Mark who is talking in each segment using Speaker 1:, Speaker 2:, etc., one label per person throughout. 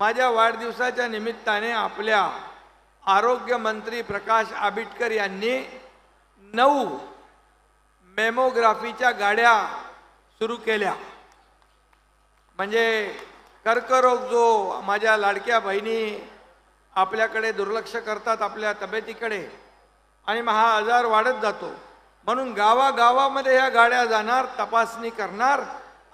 Speaker 1: माझ्या वाढदिवसाच्या निमित्ताने आपल्या आरोग्यमंत्री प्रकाश आंबेडकर यांनी नऊ मेमोग्राफीच्या गाड्या सुरू केल्या. म्हणजे कर्करोग जो माझ्या लाडक्या बहिणी आपल्याकडे दुर्लक्ष करतात आपल्या तब्येतीकडे आणि मग हा आजार वाढत जातो म्हणून गावागावामध्ये ह्या गाड्या जाणार तपासणी करणार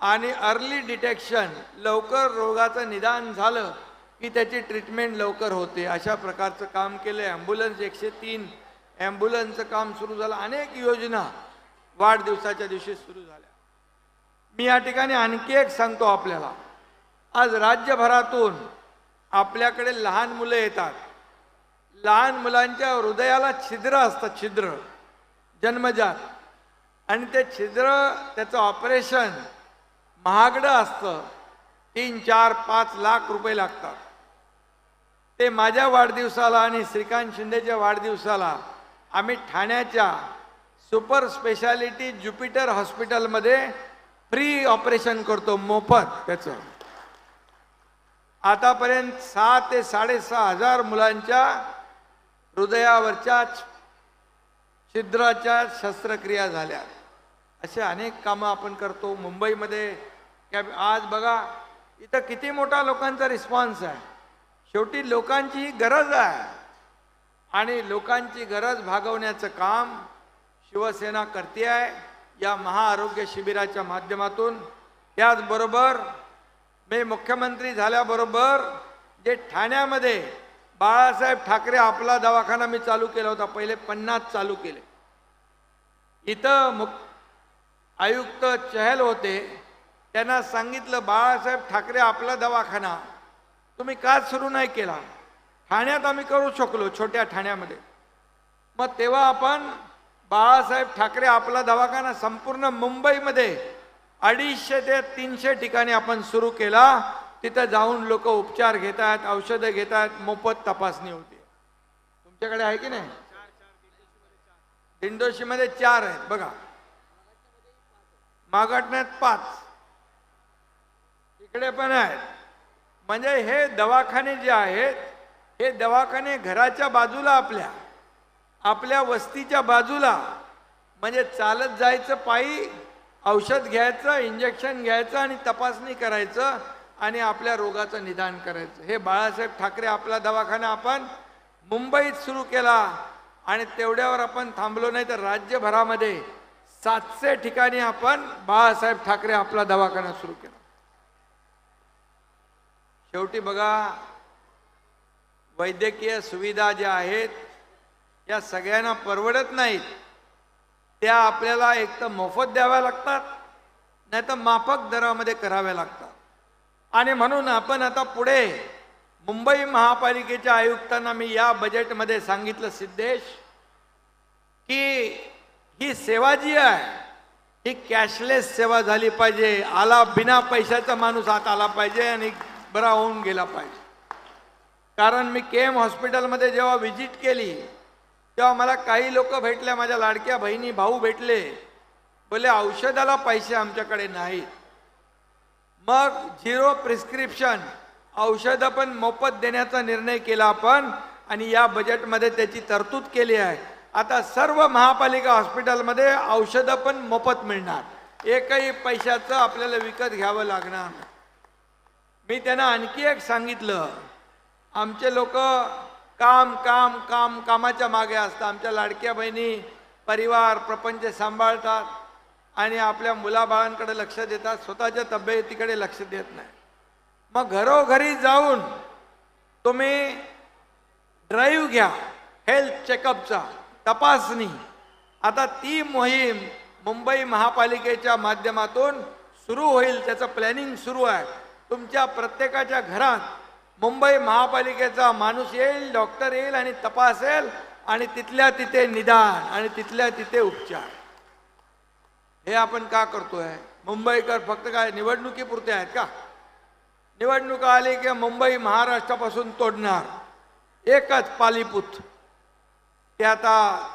Speaker 1: आणि अर्ली डिटेक्शन लवकर रोगाचं निदान झालं की त्याची ट्रीटमेंट लवकर होते. अशा प्रकारचं काम केलं ॲम्ब्युलन्स एकशे तीन ॲम्ब्युलन्सचं काम सुरू झालं. अनेक योजना वाढदिवसाच्या दिवशी सुरू झाल्या. मी या ठिकाणी आणखी एक सांगतो आपल्याला. आज राज्यभरातून आपल्याकडे लहान मुलं येतात. लहान मुलांच्या हृदयाला छिद्र असतं छिद्र. जन्मजात. आणि ते छिद्र त्याचं ऑपरेशन महागडं असतं. तीन चार पाच लाख रुपये लागतात. ते माझ्या वाढदिवसाला आणि श्रीकांत शिंदेच्या वाढदिवसाला आम्ही ठाण्याच्या सुपर स्पेशालिटी ज्युपिटर हॉस्पिटलमध्ये फ्री ऑपरेशन करतो मोफत त्याचं. आतापर्यंत सहा ते साडेसहा हजार मुलांच्या हृदयावरच्या छिद्राच्या शस्त्रक्रिया झाल्या. असे अनेक कामं आपण करतो. मुंबईमध्ये आज बघा इथं किती मोठा लोकांचा रिस्पॉन्स आहे. शेवटी लोकांची गरज आहे. आणि लोकांची गरज भागवण्याचं काम शिवसेना करते आहे. या महाआरोग्य शिबिराच्या माध्यमातून. त्याचबरोबर मी मुख्यमंत्री झाल्याबरोबर जे ठाण्यामध्ये बाळासाहेब ठाकरे आपला दवाखाना मी चालू केला होता पहिले पन्नास चालू केले. इथं मुख आयुक्त चहल होते. त्यांना सांगितलं बाळासाहेब ठाकरे आपला दवाखाना. तुम्ही का सुरू नाही केला. ठाण्यात आम्ही करू शकलो छोट्या ठाण्यामध्ये. मग तेव्हा आपण बाळासाहेब ठाकरे आपला दवाखाना संपूर्ण मुंबईमध्ये अडीचशे ते तीनशे ठिकाणी आपण सुरू केला. तिथं जाऊन लोक उपचार घेत आहेत औषधं घेत आहेत मोफत तपासणी होते. तुमच्याकडे आहे की नाही? दिंडोशीमध्ये चार आहेत बघा. मागाटण्यात पाच. इकडे पण आहेत. म्हणजे हे दवाखाने जे आहेत हे दवाखाने घराच्या बाजूला आपल्या आपल्या वस्तीच्या बाजूला. म्हणजे चालत जायचं पायी औषध घ्यायचं इंजेक्शन घ्यायचं आणि तपासणी करायचं आणि आपल्या रोगाचं निदान करायचं. हे बाळासाहेब ठाकरे आपला दवाखाना आपण मुंबईत सुरू केला आणि तेवढ्यावर आपण थांबलो नाही तर राज्यभरामध्ये सातशे ठिकाणी आपण बाळासाहेब ठाकरे आपला दवाखाना सुरू केला. शेवटी बघा वैद्यकीय सुविधा ज्या आहेत या सगळ्यांना परवडत नाहीत. त्या आपल्याला एक तर मोफत द्याव्या लागतात नाही तर माफक दरामध्ये कराव्या लागतात. आणि म्हणून आपण आता पुढे मुंबई महापालिकेच्या आयुक्तांना मी या बजेटमध्ये सांगितलं सिद्धेश की ही सेवा जी आहे ही कॅशलेस सेवा झाली पाहिजे आला बिना पैशाचा माणूस आत आला पाहिजे आणि बरा होऊन गेला पाहिजे. कारण मी के एम हॉस्पिटलमध्ये जेव्हा व्हिजिट केली तेव्हा मला काही लोक भेटले माझ्या लाडक्या बहिणी भाऊ भेटले. बोले औषधाला पैसे आमच्याकडे नाहीत. मग झिरो प्रिस्क्रिप्शन औषधं पण मोफत देण्याचा निर्णय केला आपण आणि या बजेटमध्ये त्याची तरतूद केली आहे. आता सर्व महापालिका हॉस्पिटलमध्ये औषधं पण मोफत मिळणार. एकही पैशाचं आपल्याला विकत घ्यावं लागणार नाही. मी त्यांना आणखी एक सांगितलं. आमचे लोक काम काम काम कामाच्या मागे असतात. आमच्या लाडक्या बहिणी परिवार प्रपंच सांभाळतात आणि आपल्या मुलाबाळांकडे लक्ष देतात. स्वतःच्या तब्येतीकडे लक्ष देत नाही. मग घरोघरी जाऊन तुम्ही ड्राईव्ह घ्या. हेल्थ चेकअपचा तपासणी. आता ती मोहीम मुंबई महापालिकेच्या माध्यमातून सुरू होईल. त्याचं प्लॅनिंग सुरू आहे. तुमच्या प्रत्येकाच्या घरात मुंबई महापालिकेचा माणूस येईल डॉक्टर येईल आणि तपासेल आणि तिथल्या तिथे निदान आणि तिथल्या तिथे उपचार. हे आपण का करतोय? मुंबईकर फक्त काय निवडणुकीपुरते आहेत का? निवडणुका आली की मुंबई महाराष्ट्रापासून तोडणार. एकच पालीपूत. ते आता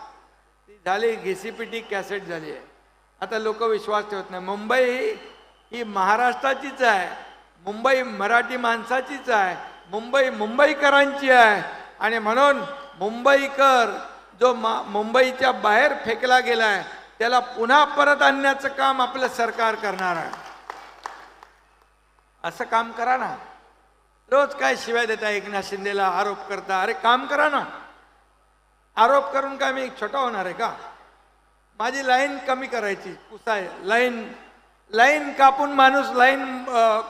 Speaker 1: ती झाली घिसीपिटी कॅसेट झाली आहे. आता लोक विश्वास ठेवत नाही. मुंबई ही महाराष्ट्राचीच आहे. मुंबई मराठी माणसाचीच आहे मुंबई मुंबईकरांची आहे. आणि म्हणून मुंबईकर जो मा मुंबईच्या बाहेर फेकला गेलाय त्याला पुन्हा परत आणण्याचं काम आपलं सरकार करणार आहे. असं काम करा ना. रोज काय शिवाय देता एकनाथ शिंदेला आरोप करता अरे काम करा ना. आरोप करून काय मी छोटा होणार आहे का? माझी लाईन कमी करायची कुसाय लाईन लाईन कापून माणूस लाईन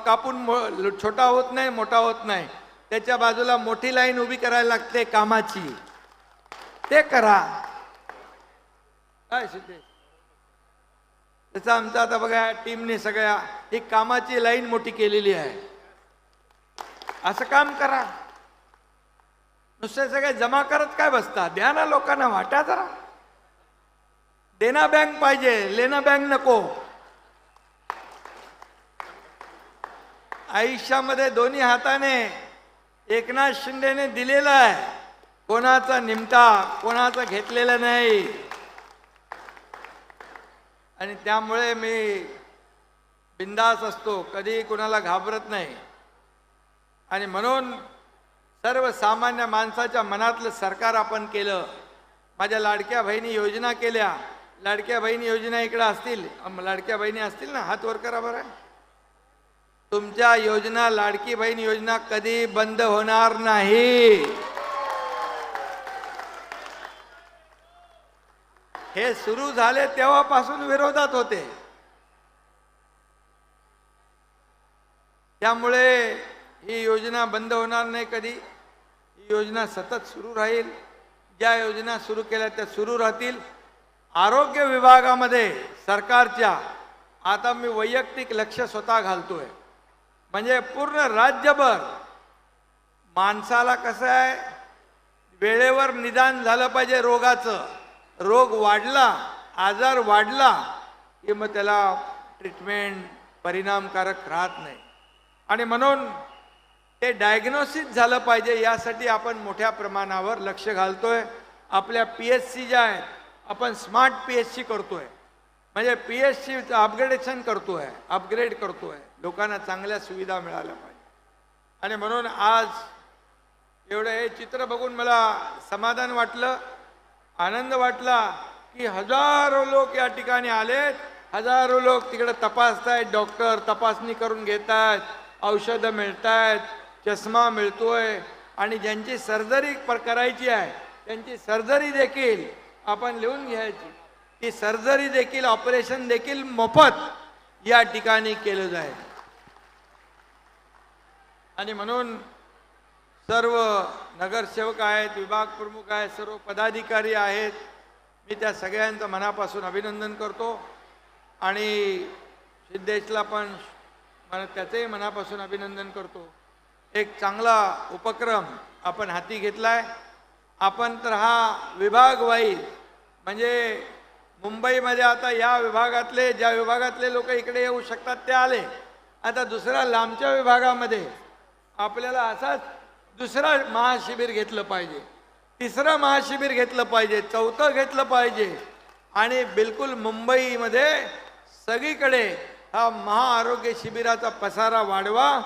Speaker 1: कापून छोटा होत नाही मोठा होत नाही. त्याच्या बाजूला मोठी लाईन उभी करायला लागते कामाची. ते करा. काय शिंदे त्याचा आमचा आता बघा टीमने सगळ्या ही कामाची लाईन मोठी केलेली आहे. असं काम करा. नुसते सगळे जमा करत काय बसता? द्या ना लोकांना वाटा जरा. देना बँक पाहिजे लेना बँक नको. आयुष्यामध्ये दोन्ही हाताने एकनाथ शिंदेने दिलेला आहे. कोणाचा निमता कोणाचा घेतलेला नाही. आणि त्यामुळे मी बिंदास असतो कधी कुणाला घाबरत नाही. आणि म्हणून सर्वसामान्य माणसाच्या मनातलं सरकार आपण केलं. माझ्या लाडक्या बहिणी योजना केल्या. लाडक्या बहिणी योजना इकडं असतील. लाडक्या बहिणी असतील ना? हात वर करा बरं. तुमच्या योजना लाडकी बहीण योजना कधी बंद होणार नाही. हे सुरू झाले तेव्हापासून विरोधात होते. त्यामुळे ही योजना बंद होणार नाही कधी. ही योजना सतत सुरू राहील. ज्या योजना सुरू केल्या त्या सुरू राहतील. आरोग्य विभागामध्ये सरकारच्या आता मी वैयक्तिक लक्ष स्वतः घालतोय. म्हणजे पूर्ण राज्यभर माणसाला कसं आहे वेळेवर निदान झालं पाहिजे रोगाचं. रोग वाढला आजार वाढला की मग त्याला ट्रीटमेंट परिणामकारक राहत नाही. आणि म्हणून ते डायग्नोसिस झालं पाहिजे यासाठी आपण मोठ्या प्रमाणावर लक्ष घालतोय. आपल्या पी एच सी ज्या आहेत आपण स्मार्ट पी एच सी करतोय. म्हणजे पी एच सीचं अपग्रेडेशन आहे अपग्रेड करतो आहे. लोकांना चांगल्या सुविधा मिळाल्या पाहिजे. आणि म्हणून आज एवढं हे चित्र बघून मला समाधान वाटलं आनंद वाटला की हजारो लोक या ठिकाणी आलेत हजारो लोक तिकडे तपासतायत डॉक्टर तपासणी करून घेत आहेत औषधं मिळत आहेत चष्मा मिळतोय. आणि ज्यांची सर्जरी पर करायची आहे त्यांची सर्जरी देखील आपण लिहून घ्यायची. की सर्जरी देखील ऑपरेशन देखील मोफत या ठिकाणी केलं जाईल. आणि म्हणून सर्व नगरसेवक आहेत विभाग प्रमुख आहेत सर्व पदाधिकारी आहेत मी त्या सगळ्यांचं मनापासून अभिनंदन करतो. आणि सिद्धेशला पण मला त्याचंही मनापासून अभिनंदन करतो. एक चांगला उपक्रम आपण हाती घेतला आहे आपण तर हा विभाग वाईज म्हणजे मुंबईमध्ये आता या विभागातले ज्या विभागातले लोक इकडे येऊ शकतात ते आले. आता दुसऱ्या लांबच्या विभागामध्ये आपल्याला असाच दुसरा महाशिबिर घेतलं पाहिजे. तिसरं महाशिबिर घेतलं पाहिजे चौथं घेतलं पाहिजे. आणि बिलकुल मुंबईमध्ये सगळीकडे हा महाआरोग्य शिबिराचा पसारा वाढवा.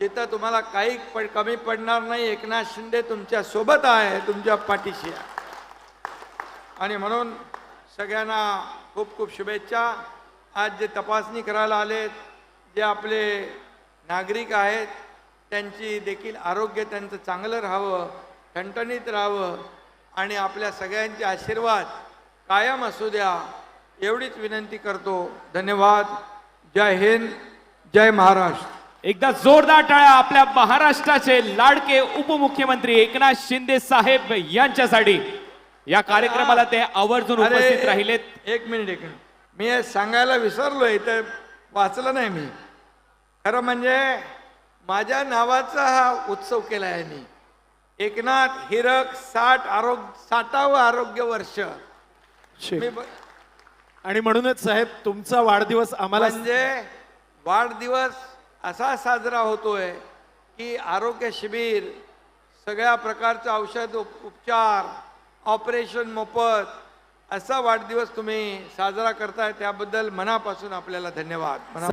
Speaker 1: जिथं तुम्हाला काही पड कमी पडणार नाही. एकनाथ शिंदे तुमच्यासोबत आहे तुमच्या पाठीशी आहे. आणि म्हणून सगळ्यांना खूप खूप शुभेच्छा. आज जे तपासणी करायला आलेत जे आपले नागरिक आहेत त्यांची देखील आरोग्य त्यांचं चांगलं राहावं ठणठणीत राहावं आणि आपल्या सगळ्यांचे आशीर्वाद कायम असू द्या एवढीच विनंती करतो. धन्यवाद. जय हिंद जय महाराष्ट्र.
Speaker 2: एकदा जोरदार टाळ्या आपल्या महाराष्ट्राचे लाडके उपमुख्यमंत्री एकनाथ शिंदे साहेब यांच्यासाठी. या कार्यक्रमाला ते आवर्जून उपस्थित राहिलेत.
Speaker 1: एक मिनिट एक मिनिट. मी हे सांगायला विसरलोय तर वाचलं नाही मी. खरं म्हणजे माझ्या नावाचा हा उत्सव केला आहे मी एकनाथ हिरक साठ आरोग्य साठावं आरोग्य वर्ष. मी ब-
Speaker 3: आणि म्हणूनच साहेब तुमचा वाढदिवस आम्हाला
Speaker 1: म्हणजे वाढदिवस असा साजरा होतोय की आरोग्य शिबिर सगळ्या प्रकारचं औषध उप- उपचार ऑपरेशन मोफत. असा वाढदिवस तुम्ही साजरा करताय त्याबद्दल मनापासून आपल्याला धन्यवाद. मना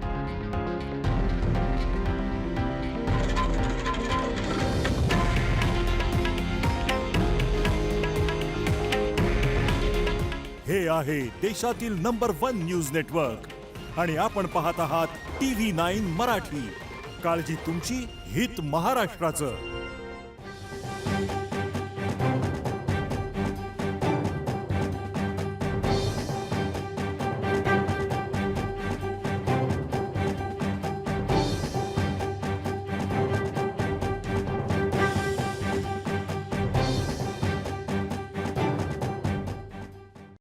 Speaker 1: हे
Speaker 4: आहे देशातील नंबर वन न्यूज नेटवर्क. आणि आपण पाहत आहात टी व्ही नाईन मराठी. काळजी तुमची हित महाराष्ट्राचं.